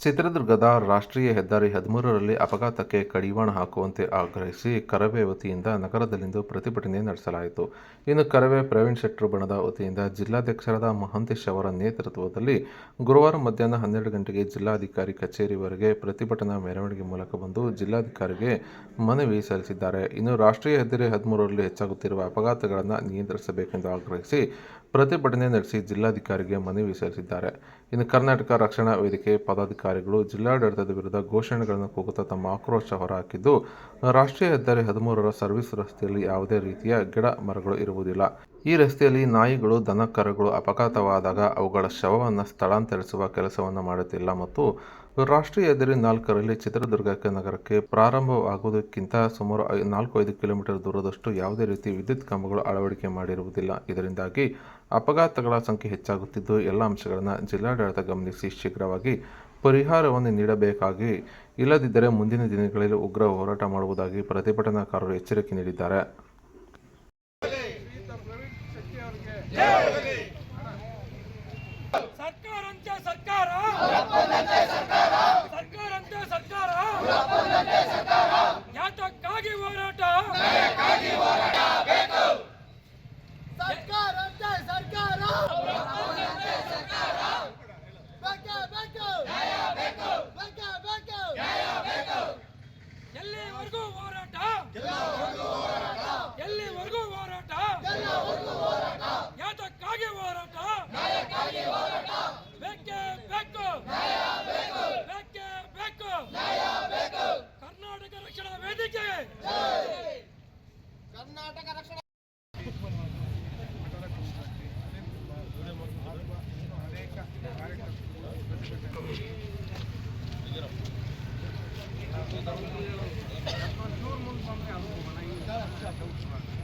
ಚಿತ್ರದುರ್ಗದ ರಾಷ್ಟ್ರೀಯ ಹೆದ್ದಾರಿ ಹದಿಮೂರರಲ್ಲಿ ಅಪಘಾತಕ್ಕೆ ಕಡಿವಾಣ ಹಾಕುವಂತೆ ಆಗ್ರಹಿಸಿ ಕರವೇ ವತಿಯಿಂದ ನಗರದಲ್ಲಿಂದು ಪ್ರತಿಭಟನೆ ನಡೆಸಲಾಯಿತು. ಇನ್ನು ಕರವೇ ಪ್ರವೀಣ್ ಶೆಟ್ಟರ್ ಬಣದ ವತಿಯಿಂದ ಜಿಲ್ಲಾಧ್ಯಕ್ಷರಾದ ಮಹಂತೇಶ್ ಅವರ ನೇತೃತ್ವದಲ್ಲಿ ಗುರುವಾರ ಮಧ್ಯಾಹ್ನ ಹನ್ನೆರಡು ಗಂಟೆಗೆ ಜಿಲ್ಲಾಧಿಕಾರಿ ಕಚೇರಿವರೆಗೆ ಪ್ರತಿಭಟನಾ ಮೆರವಣಿಗೆ ಮೂಲಕ ಬಂದು ಜಿಲ್ಲಾಧಿಕಾರಿಗೆ ಮನವಿ ಸಲ್ಲಿಸಿದ್ದಾರೆ. ಇನ್ನು ರಾಷ್ಟ್ರೀಯ ಹೆದ್ದಾರಿ ಹದಿಮೂರರಲ್ಲಿ ಹೆಚ್ಚಾಗುತ್ತಿರುವ ಅಪಘಾತಗಳನ್ನು ನಿಯಂತ್ರಿಸಬೇಕೆಂದು ಆಗ್ರಹಿಸಿ ಪ್ರತಿಭಟನೆ ನಡೆಸಿ ಜಿಲ್ಲಾಧಿಕಾರಿಗೆ ಮನವಿ ಸಲ್ಲಿಸಿದ್ದಾರೆ. ಇನ್ನು ಕರ್ನಾಟಕ ರಕ್ಷಣಾ ವೇದಿಕೆ ಪದಾಧಿಕಾರಿಗಳು ಜಿಲ್ಲಾಡಳಿತದ ವಿರುದ್ಧ ಘೋಷಣೆಗಳನ್ನು ಕೂಗುತ್ತಾ ತಮ್ಮ ಆಕ್ರೋಶ ಹೊರಹಾಕಿದ್ದು, ರಾಷ್ಟ್ರೀಯ ಹೆದ್ದಾರಿ ಹದಿಮೂರರ ಸರ್ವಿಸ್ ರಸ್ತೆಯಲ್ಲಿ ಯಾವುದೇ ರೀತಿಯ ಗಿಡ ಮರಗಳು ಇರುವುದಿಲ್ಲ. ಈ ರಸ್ತೆಯಲ್ಲಿ ನಾಯಿಗಳು ದನ ಕರುಗಳು ಅಪಘಾತವಾದಾಗ ಅವುಗಳ ಶವವನ್ನು ಸ್ಥಳಾಂತರಿಸುವ ಕೆಲಸವನ್ನು ಮಾಡುತ್ತಿಲ್ಲ ಮತ್ತು ರಾಷ್ಟ್ರೀಯ ಹೆದ್ದಾರಿ ನಾಲ್ಕರಲ್ಲಿ ಚಿತ್ರದುರ್ಗಕ್ಕೆ ನಗರಕ್ಕೆ ಪ್ರಾರಂಭವಾಗುವುದಕ್ಕಿಂತ ಸುಮಾರು ನಾಲ್ಕು, ಐದು ಕಿಲೋಮೀಟರ್ ದೂರದಷ್ಟು ಯಾವುದೇ ರೀತಿ ವಿದ್ಯುತ್ ಕಂಬಗಳು ಅಳವಡಿಕೆ ಮಾಡಿರುವುದಿಲ್ಲ. ಇದರಿಂದಾಗಿ ಅಪಘಾತಗಳ ಸಂಖ್ಯೆ ಹೆಚ್ಚಾಗುತ್ತಿದ್ದು, ಎಲ್ಲ ಅಂಶಗಳನ್ನು ಜಿಲ್ಲಾಡಳಿತ ಗಮನಿಸಿ ಶೀಘ್ರವಾಗಿ ಪರಿಹಾರವನ್ನು ನೀಡಬೇಕಾಗಿ ಇಲ್ಲದಿದ್ದರೆ ಮುಂದಿನ ದಿನಗಳಲ್ಲಿ ಉಗ್ರ ಹೋರಾಟ ಮಾಡುವುದಾಗಿ ಪ್ರತಿಭಟನಾಕಾರರು ಎಚ್ಚರಿಕೆ ನೀಡಿದ್ದಾರೆ ಸರ್ಕಾರಂತೆ ಸರ್ಕಾರ ಸರ್ಕಾರಂತೆ ಸರ್ಕಾರ ಯಾತಕ್ಕಾಗಿ ಹೋರಾಟ ಸರ್ಕಾರ ಅಂತ ಸರ್ಕಾರ ಬೇಕು ಬೇಕು ಬೇಕು ಎಲ್ಲಿವರೆಗೂ ಹೋರಾಟ? ಎಲ್ಲಿವರೆಗೂ ಹೋರಾಟ? ಯಾತಕ್ಕಾಗಿ ಹೋರಾಟ? ಬೇಕೇ ಬೇಕು. ಬೇಕೇ. ಬೇಕು ಕರ್ನಾಟಕ ರಕ್ಷಣಾ ವೇದಿಕೆ. ಕರ್ನಾಟಕ ರಕ್ಷಣಾ ಅನೇಕ Спасибо.